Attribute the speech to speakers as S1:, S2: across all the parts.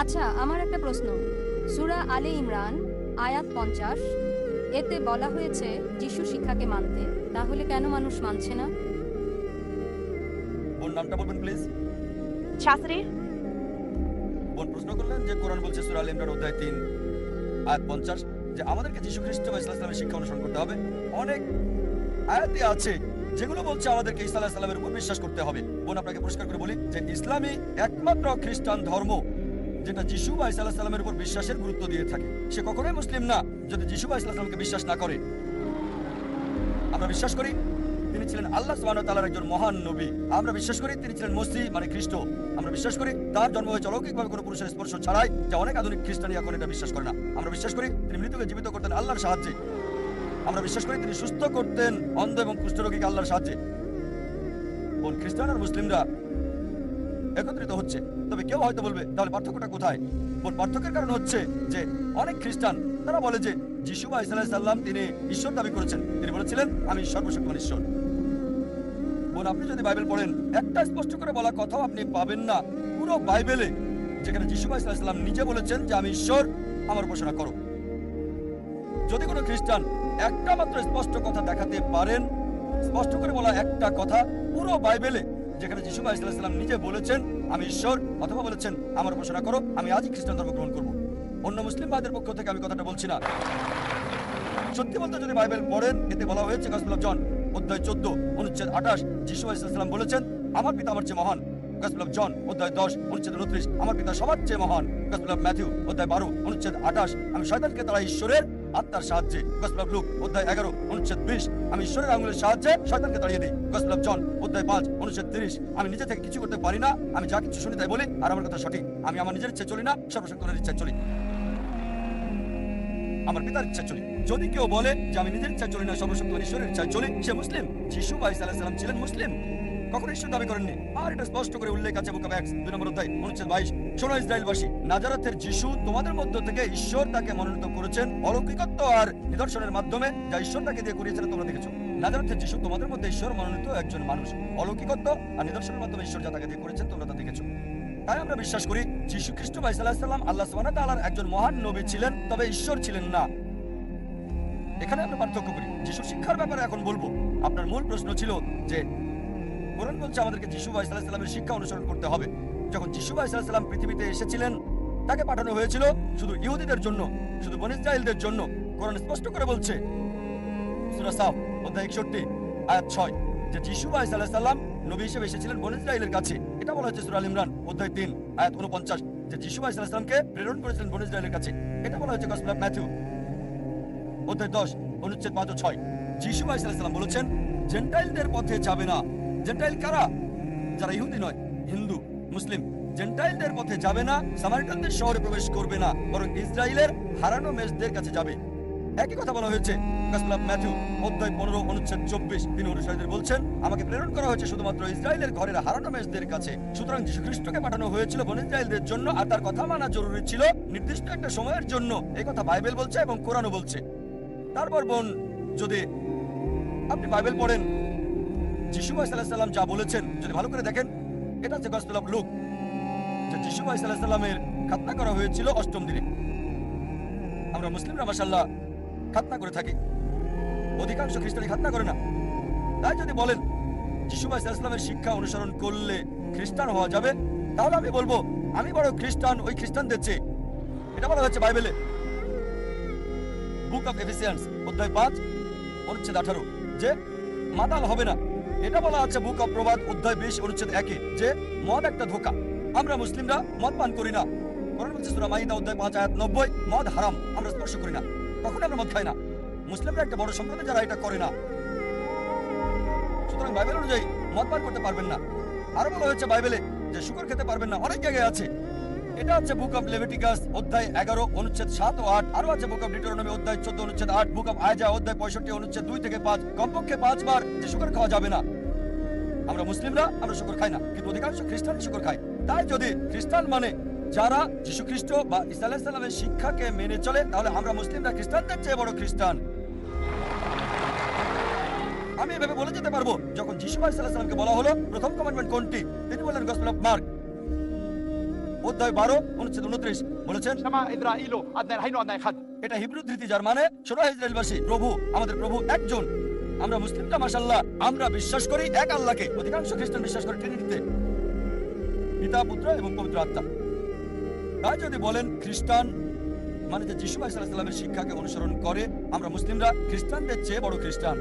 S1: আচ্ছা আমার একটা প্রশ্ন। সুরা আলে ইমরান আয়াত পঞ্চাশ এতে বলা হয়েছে যিশু শিক্ষাকে মানতে তাহলে কেন মানুষ মানছে না?
S2: বোন নামটা বলবেন প্লিজ
S3: শাস্ত্রী
S2: বোন প্রশ্ন করলেন যে কোরআন বলছে সুরা আল ইমরান অধ্যায় তিন আয়াত পঞ্চাশ যে আমাদেরকে যীশু খ্রিস্ট বা ইসলাম ইসলামের শিক্ষা অনুসরণ করতে হবে। অনেক আয়াতে আছে যেগুলো বলছে আমাদেরকে ইসা আলাহ সাল্লামের উপর বিশ্বাস করতে হবে। বোন আপনাকে পরিষ্কার করে বলি যে ইসলামই একমাত্র খ্রিস্টান ধর্ম। যেটা যিশু বা ইসা উপর বিশ্বাসের গুরুত্ব দিয়ে থাকে। সে কখনোই মুসলিম না, যদি যিশু বা ইসলাম সাল্লামকে বিশ্বাস না করে। আমরা বিশ্বাস করি তিনি ছিলেন আল্লাহ তাআলার একজন মহান নবী। আমরা বিশ্বাস করি তিনি ছিলেন মসিহ মানে খ্রিস্ট। আমরা বিশ্বাস করি তার জন্ম হয়েছে অলৌকিকভাবে, কোনো পুরুষের স্পর্শ ছাড়াই যা অনেক আধুনিক খ্রিস্টানি এখন এটা বিশ্বাস করে না। আমরা বিশ্বাস করি তিনি মৃতকে জীবিত করতেন আল্লাহর সাহায্যে। আমরা বিশ্বাস করি তিনি সুস্থ করতেন অন্ধ এবং কুষ্ঠরোগীকে আল্লাহর সাহায্যে। বোন খ্রিস্টান আর মুসলিমরা একত্রিত হচ্ছে। তবে কেউ হয়তো বলবে, তাহলে পার্থক্যটা কোথায়? বোন পার্থক্যের কারণ হচ্ছে যে, অনেক খ্রিস্টান, তারা বলে যে, যিশু বা ইসা আলাইহিস সাল্লাম তিনি ঈশ্বর দাবি করেছেন। তিনি বলেছিলেন, আমি সর্বশক্তিমান ঈশ্বর। বোন, আপনি যদি বাইবেল পড়েন, একটা স্পষ্ট করে বলা কথাও আপনি পাবেন না। পুরো বাইবেলে, যেখানে যিশু ভাই সাল্লাম নিজে বলেছেন যে, আমি ঈশ্বর, আমার উপাসনা করো। যদি কোনো খ্রিস্টান একটা মাত্র স্পষ্ট কথা দেখাতে পারেন, স্পষ্ট করে বলা একটা কথা, পুরো বাইবেলে যেখানে যিশু ভাই সাল্লাম নিজে বলেছেন, আমি ঈশ্বর অথবা বলেছেন, আমার উপাসনা করো, আমি আজই খ্রিস্টান ধর্ম গ্রহণ করব। অন্য মুসলিম ভাইদের পক্ষ থেকে আমি কথাটা বলছি না। সত্যি বলতে যদি বাইবেল পড়েন, এতে বলা হয়েছে, গসপেল জন অধ্যায় চোদ্দ, অনুচ্ছেদ আঠাশ, যিশু ইসলাম বলেছেন, আমার পিতা আমার চেয়ে মহান। গসপেল জন অধ্যায় দশ, অনুচ্ছেদ উনত্রিশ, আমার পিতা সবার চেয়ে মহান। গসপেল ম্যাথিউ অধ্যায় বারো, অনুচ্ছেদ আঠাশ, আমি শয়তানকে তারা ঈশ্বরের আত্মার সাহায্যে। লুক অধ্যায় এগারো, অনুচ্ছেদ বিশ। আমি ঈশ্বরের আঙুলের সাহায্যে শয়তানকে তাড়িয়ে দিই। জন, অধ্যায় পাঁচ, অনুচ্ছেদ তিরিশ। আমি নিজে থেকে কিছু করতে পারি না। আমি যা কিছু শুনি তাই বলি, আর আমার কথা সঠিক। আমি আমার নিজের ইচ্ছে চলি না, সর্বশক্তিমানের ইচ্ছায় চলি। আমার পিতার ইচ্ছা চলি। যদি কেউ বলে যে আমি নিজের ইচ্ছা চলি না, সর্বশক্তিমান ঈশ্বরের ইচ্ছায় চলি, সে মুসলিম। যিশু ভাই সাল্লাম ছিলেন মুসলিম। কখনো ঈশ্বর দাবি করেননি। আর এটা স্পষ্ট করে উল্লেখ আছে বুক নম্বর অধ্যায়, অনুচ্ছেদ বাইশ, শোনো ইসরায়েলবাসী, নাজারাতের যিশু তোমাদের মধ্য থেকে ঈশ্বর তাকে মনোনীত করেছেন অলৌকিকত্ব আর নিদর্শনের মাধ্যমে, যা ঈশ্বর তাকে দিয়ে করিয়েছেন, তোমরা দেখেছ। নাজারাতের যিশু তোমাদের মধ্যে ঈশ্বর মনোনীত একজন মানুষ। অলৌকিকত্ব আর নিদর্শনের মাধ্যমে ঈশ্বর যা তাকে দিয়ে করেছেন, তোমরা তা দেখেছ। তাই আমরা বিশ্বাস করি, যীশু খ্রিস্ট ভাই আল্লাহ একজন মহান নবী ছিলেন, তবে ঈশ্বর ছিলেন না। এখানে আমরা পার্থক্য করি। যিশু শিক্ষার ব্যাপারে এখন বলব। আপনার মূল প্রশ্ন ছিল যে কোরআন বলছে আমাদেরকে যিশু আলাইসাল্লামের শিক্ষা অনুসরণ করতে হবে। যখন যিশু আলাইসাল্লাম পৃথিবীতে এসেছিলেন, তাকে পাঠানো হয়েছিল শুধু ইহুদিদের জন্য, শুধু বন জন্য। কোরআন স্পষ্ট করে বলছে, সূরা সাফ, অধ্যায় 61 আয়াত 6 যে যিশু আলাইসাল্লাম নবী হিসেবে এসেছিলেন বন কাছে। এটা বলা হচ্ছে সূরা আল ইমরান, অধ্যায় 3 আয়াত 49 যে যিশু আলাইসাল্লামকে প্রেরণ করেছিলেন বন কাছে। এটা বলা হচ্ছে গসপেল অফ ম্যাথিউ। অধ্যায় দশ, অনুচ্ছেদ পাঁচ ও ছয়, যিশু আলাইসাল্লাম বলেছেন, জেন্টাইলদের পথে যাবে না জেন্টাইল কারা? যারা ইহুদি নয়, হিন্দু, মুসলিম, জেন্টাইলদের পথে যাবে না সামারিটানদের শহরে প্রবেশ করবে না, বরং ইসরায়েলের হারানো মেষদের কাছে যাবে। একই কথা বলা হয়েছে ম্যাথিউ অধ্যায় পনেরো, অনুচ্ছেদ চব্বিশ, তিনি অনুসারীদের বলছেন, আমাকে প্রেরণ করা হয়েছে শুধুমাত্র ইসরায়েলের ঘরের হারানো মেষদের কাছে। সুতরাং যীশু খ্রিস্টকে পাঠানো হয়েছিল বন ইসরায়েলদের জন্য, আর তার কথা মানা জরুরি ছিল নির্দিষ্ট একটা সময়ের জন্য। এই কথা বাইবেল বলছে এবং কোরআনও বলছে। তারপর বোন, যদি আপনি বাইবেল পড়েন যিশু সাল্লাম যা বলেছেন, যদি ভালো করে দেখেন, এটা হচ্ছে গসপেল অফ লুক যে যিশু ভাই সাল্লামের খাতনা করা হয়েছিল অষ্টম দিনে। আমরা মুসলিমরা মাসাল্লাহ খাতনা করে থাকি। অধিকাংশ খ্রিস্টানি খাতনা করে না। তাই যদি বলেন, যিশু ভাই সাল্লামের শিক্ষা অনুসরণ করলে খ্রিস্টান হওয়া যাবে, তাহলে আমি বলব, আমি বড় খ্রিস্টান, ওই খ্রিস্টানদের চেয়ে। এটা বলা হচ্ছে বাইবেলে। বুক অফ এফিসিয়ান্স অধ্যায় পাঁচ, অনুচ্ছেদ আঠারো, যে মাতাল হবে না। এটা বলা আছে বুক অফ প্রবাদ অধ্যায় বিশ, অনুচ্ছেদ একে, যে মদ একটা ধোকা। আমরা মুসলিমরা মদ পান করি না। বলছে সূরা অধ্যায় পাঁচ, আয়াত নব্বই, মদ হারাম, আমরা স্পর্শ করি না। আমরা মদ খাই না। মুসলিমরা একটা বড় সম্প্রদায় যারা এটা করে না। সুতরাং বাইবেল অনুযায়ী মদ পান করতে পারবেন না। আরও বলা হয়েছে বাইবেলে যে শুকর খেতে পারবেন না। অনেক জায়গায় আছে। এটা হচ্ছে বুক অফ অধ্যায় এগারো, অনুচ্ছেদ সাত ও আট। আরও আছে বুক অফ ডিটোরনমি অধ্যায় চোদ্দ, অনুচ্ছেদ আট বুক অফ আয়জা অধ্যায় পঁয়ষট্টি, অনুচ্ছেদ দুই থেকে পাঁচ। কমপক্ষে পাঁচবার যে শুকর খাওয়া যাবে না। আমরা মুসলিমরা আমরা শুকর খাই না। কিন্তু অধিকাংশ খ্রিস্টান শুকর খায়। তাই যদি খ্রিস্টান মানে যারা যীশু খ্রিস্ট বা ইসাল্লামের শিক্ষাকে মেনে চলে তাহলে আমরা মুসলিমরা খ্রিস্টানদের চেয়ে বড় খ্রিস্টান। আমি এভাবে বলে যেতে পারব যখন যিশু সাল্লাহামকে বলা হলো প্রথম কমান্ডমেন্ট কোনটি? তিনি বললেন গসপেল অফ মার্ক অধ্যায় বারো অনুচ্ছেদ উনত্রিশ। বলেছেন এটা হিব্রু ধৃতি যার মানে সোনা ইসরায়েলবাসী প্রভু আমাদের প্রভু একজন। আমরা মুসলিমরা মাশাল্লাহ আমরা বিশ্বাস করি এক আল্লাহকে। অধিকাংশ খ্রিস্টান বিশ্বাস করে ট্রিনিটিতে পিতা, পুত্র এবং পবিত্র আত্মা। তাই যদি বলেন, খ্রিস্টান মানে যে যিশু আলাইসাল্লামের শিক্ষাকে অনুসরণ করে, আমরা মুসলিমরা খ্রিস্টানদের চেয়ে বড় খ্রিস্টান।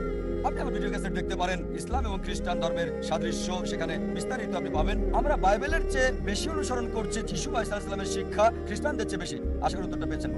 S2: আপনি আমার ভিডিও ক্যাসেট দেখতে পারেন, ইসলাম এবং খ্রিস্টান ধর্মের সাদৃশ্য, সেখানে বিস্তারিত আপনি পাবেন। আমরা বাইবেলের চেয়ে বেশি অনুসরণ করছি, যিশু আলাইসাল্লামের শিক্ষা খ্রিস্টানদের চেয়ে বেশি। আশা করি উত্তরটা পেয়েছেন।